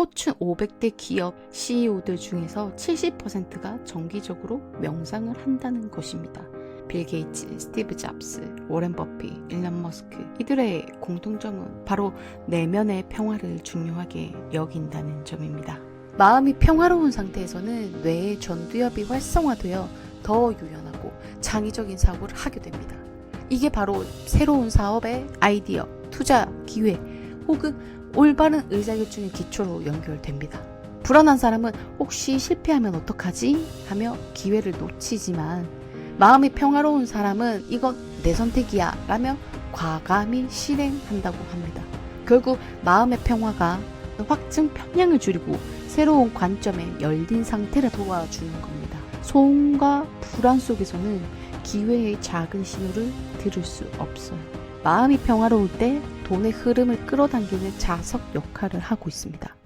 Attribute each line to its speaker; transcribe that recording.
Speaker 1: 포춘 500대 기업 CEO들 중에서 70%가 정기적으로 명상을 한다는 것입니다. 빌 게이츠, 스티브 잡스, 워렌 버피, 일론 머스크 이들의 공통점은 바로 내면의 평화를 중요하게 여긴다는 점입니다. 마음이 평화로운 상태에서는 뇌의 전두엽이 활성화되어 더 유연하고 창의적인 사고를 하게 됩니다. 이게 바로 새로운 사업의 아이디어, 투자, 기회 혹은 올바른 의사결정의 기초로 연결됩니다. 불안한 사람은 혹시 실패하면 어떡하지? 하며 기회를 놓치지만 마음이 평화로운 사람은 이건 내 선택이야 라며 과감히 실행한다고 합니다. 결국 마음의 평화가 확증 편향을 줄이고 새로운 관점에 열린 상태를 도와주는 겁니다. 소음과 불안 속에서는 기회의 작은 신호를 들을 수 없어요. 마음이 평화로울 때 돈의 흐름을 끌어당기는 자석 역할을 하고 있습니다.